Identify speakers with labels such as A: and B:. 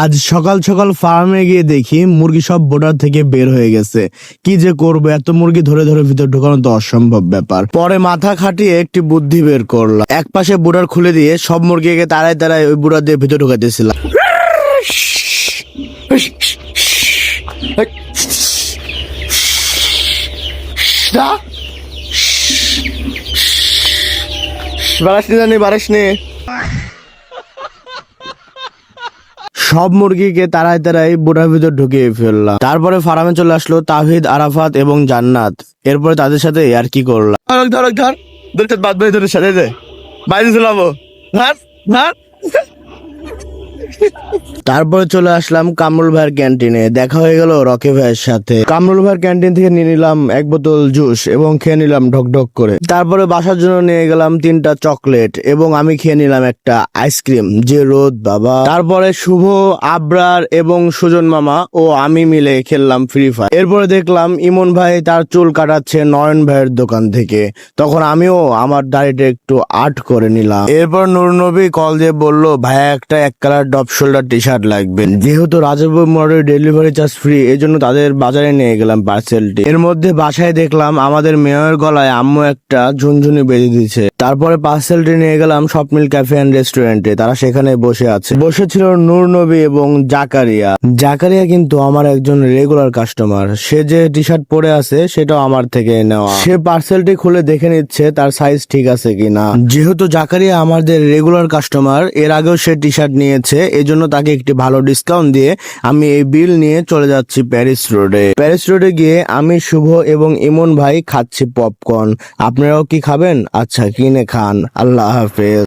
A: আজ সকাল সকাল ফার্মে গিয়ে দেখি মুরগি সব বোর্ডার থেকে বের হয়ে গেছে। কি যে করব, এত মুরগি ধরে ধরে ভিতর ঢোকানো তো অসম্ভব ব্যাপার। পরে মাথা খাটিয়ে একটি বুদ্ধি বের করলাম। এক পাশে বুড়ার খুলে দিয়ে সব মুরগিকে তাড়ায় তাড়ায় ওই বুড়া দিয়ে ভিতর ঢোকাতেছিলাম
B: না বারাস নি জানি বারাস নি
A: সব মুরগিকে তাড়ায় তাড়াই বুড়ার ভিতর ঢুকিয়ে ফেললাম। তারপরে ফার্মে চলে আসলো তাহিদ, আরাফাত এবং জান্নাত। এরপরে তাদের সাথে আর কি করলাম?
B: ধর ধর। ধর বাদ ভাই ধরে সাথে বাইরে চলাবো ধর ধর।
A: তারপরে চলে আসলাম কামরুল ভাইয়ের ক্যান্টিনে। দেখা হয়ে গেল রকি ভাইয়ের সাথে। কামরুল ভাইয়ের ক্যান্টিন থেকে নিয়ে নিলাম এক বোতল জুস এবং খেয়ে নিলাম ঢক ঢক করে। তারপরে বাসার জন্য নিয়ে গেলাম তিনটা চকলেট এবং আমি খেয়ে নিলাম একটা আইসক্রিম। যে রোদ, বাবা। তারপরে শুভ, আবরার এবং সুজন মামা ও আমি মিলে খেললাম ফ্রি ফায়ার এরপরে দেখলাম ইমন ভাই তার চুল কাটাচ্ছে নয়ন ভাইয়ের দোকান থেকে। তখন আমিও আমার দাড়িটা একটু আর্ট করে নিলাম। এরপর নূর নবী কল দিয়ে বলল, ভাইয়া, একটা এক colour drop shoulder T shirt লাগবে। যেহেতু রাজাপুর মোড়ে ডেলিভারি চার্জ ফ্রি এই জন্য তাদের বাজারে নিয়ে গেলাম পার্সেলটি এর মধ্যে বাসায় দেখলাম আমাদের মেয়ের গলায় আম্মু একটা ঝুনঝুনি বেঁধে দিয়েছে। তারপরে পার্সেলটি নিয়ে গেলাম স্বপ্নিল ক্যাফে অ্যান্ড রেস্টুরেন্টে তারা সেখানে বসে আছে। বসেছিল নূর নবী এবং জাকারিয়া। জাকারিয়া কিন্তু আমার একজন রেগুলার কাস্টমার সে যে টি শার্ট পরে আছে, সেটাও আমার থেকে নেওয়া। সে পার্সেলটি খুলে দেখে নিচ্ছে তার সাইজ ঠিক আছে কিনা। যেহেতু জাকারিয়া আমাদের রেগুলার কাস্টমার এর আগেও সে টি শার্ট নিয়েছে। এজন্য তাকে একটি ভালো ডিসকাউন্ট দিয়ে আমি এই বিল নিয়ে চলে যাচ্ছি প্যারিস রোডে প্যারিস রোডে গিয়ে আমি শুভ এবং ইমন ভাই খাচ্ছি পপকর্ন আপনারাও কি খাবেন? আচ্ছা কিনে খান। আল্লাহ হাফেজ।